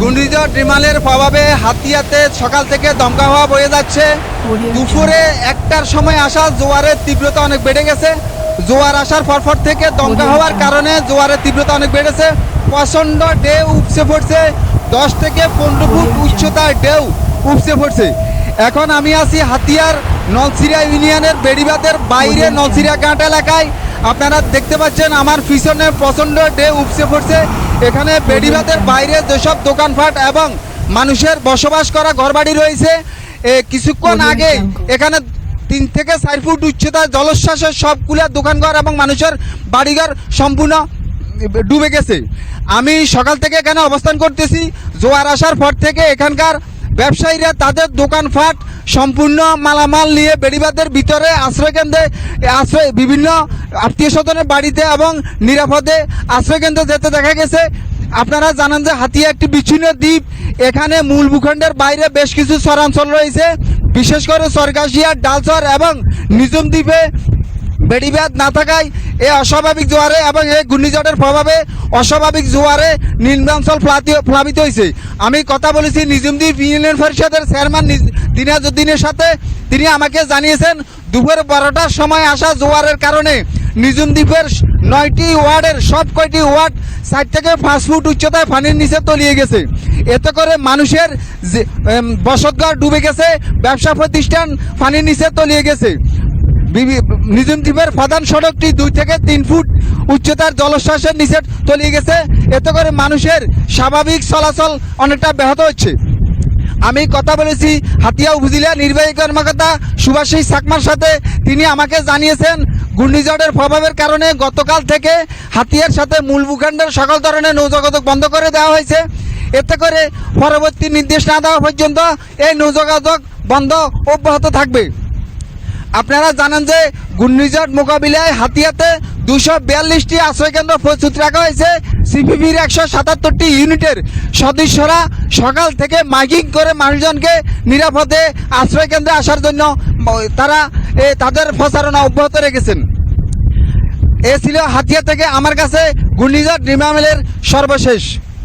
ঘূর্ণিঝড় রিমালের প্রভাবে হাতিয়াতে সকাল থেকে দমকা হওয়া বয়ে যাচ্ছে। দুপুরে একটার সময় আসা জোয়ারের তীব্রতা অনেক বেড়ে গেছে। জোয়ার আসার পরপর থেকে দমকা হওয়ার কারণে জোয়ারের তীব্রতা অনেক বেড়েছে। প্রচণ্ড ঢেউ উপসে পড়ছে। দশ থেকে পনেরো ফুট উচ্চতার ঢেউ উপসে পড়ছে। এখন আমি আছি হাতিয়ার নলছিরা ইউনিয়নের বেড়িবাদের বাইরে Jungle. ঘাট এলাকায়। আপনারা দেখতে পাচ্ছেন আমার পিছনে প্রচণ্ড ঢেউ উপসে পড়ছে। এখানে বেড়িবাদের বাইরে যেসব দোকানপাট এবং মানুষের বসবাস করা ঘরবাড়ি রয়েছে কিছুক্ষণ আগে এখানে তিন থেকে চার ফুট উচ্চতায় জলোচ্ছ্বাসের সবগুলো দোকানঘর এবং মানুষের বাড়িঘর সম্পূর্ণ ডুবে গেছে। আমি সকাল থেকে এখানে অবস্থান করতেছি। জোয়ার আসার পর থেকে এখানকার ব্যবসায়ীরা তাদের দোকানপাট সম্পূর্ণ মালামাল নিয়ে বেড়িবাদের ভিতরে আশ্রয়কেন্দ্রে আশ্রয় বিভিন্ন আত্মীয় স্বজনের বাড়িতে এবং নিরাপদে আশ্রয়কেন্দ্রে যেতে দেখা গেছে। আপনারা জানেন যে হাতিয়া একটি বিচ্ছিন্ন দ্বীপ। এখানে মূল ভূখণ্ডের বাইরে বেশ কিছু চরাঞ্চল রয়েছে। বিশেষ করে সরকাশিয়া ডালচর এবং নিজম দ্বীপে বেড়িবাদ না থাকায় এই অস্বাভাবিক জোয়ারে এবং এই ঘূর্ণিঝড়ের প্রভাবে অস্বাভাবিক জোয়ারে নিম্নাঞ্চল প্লাবিত হয়েছে আমি কথা বলেছি নিজুমদ্বীপ ইউনিয়ন পরিষদের চেয়ারম্যান দিনাজুদ্দিনের সাথে। তিনি আমাকে জানিয়েছেন, দুপুর বারোটার সময় আসা জোয়ারের কারণে নিজুমদ্বীপের নয়টি ওয়ার্ডের সব কয়টি ওয়ার্ড ষাট থেকে পাঁচ ফুট উচ্চতায় পানির নিচে তলিয়ে গেছে। এতে করে মানুষের বসতঘর ডুবে গেছে, ব্যবসা প্রতিষ্ঠান পানির নিচে তলিয়ে গেছে। বিভি- নিজুম দ্বীপের প্রধান সড়কটি দুই থেকে তিন ফুট উচ্চতার জলশ্বাসের নিচে তলিয়ে গেছে। এতে করে মানুষের স্বাভাবিক চলাচল অনেকটা ব্যাহত হচ্ছে। আমি কথা বলেছি হাতিয়া উপজেলা নির্বাহী কর্মকর্তা সুভাষী সাকমার সাথে। তিনি আমাকে জানিয়েছেন, ঘূর্ণিঝড়ের প্রভাবের কারণে গতকাল থেকে হাতিয়ার সাথে মূল ভূখণ্ডের সকল ধরনের নৌযোগাযোগ বন্ধ করে দেওয়া হয়েছে। এতে করে পরবর্তী নির্দেশ না দেওয়া পর্যন্ত এই নৌযোগাযোগ বন্ধ অব্যাহত থাকবে। আপনারা জানেন যে ঘূর্ণিঝড় মোকাবিলায় হাতিয়াতে দুশো বিয়াল্লিশটি আশ্রয়কেন্দ্র প্রস্তুত রাখা হয়েছে। সিপিবির একশো সাতাত্তরটি ইউনিটের সদস্যরা সকাল থেকে মাইকিং করে মানুষজনকে নিরাপদে আশ্রয়কেন্দ্রে আসার জন্য তারা তাদের প্রচারণা অব্যাহত রেখেছেন। এ ছিল হাতিয়া থেকে আমার কাছে ঘূর্ণিঝড় নিমামেলের সর্বশেষ।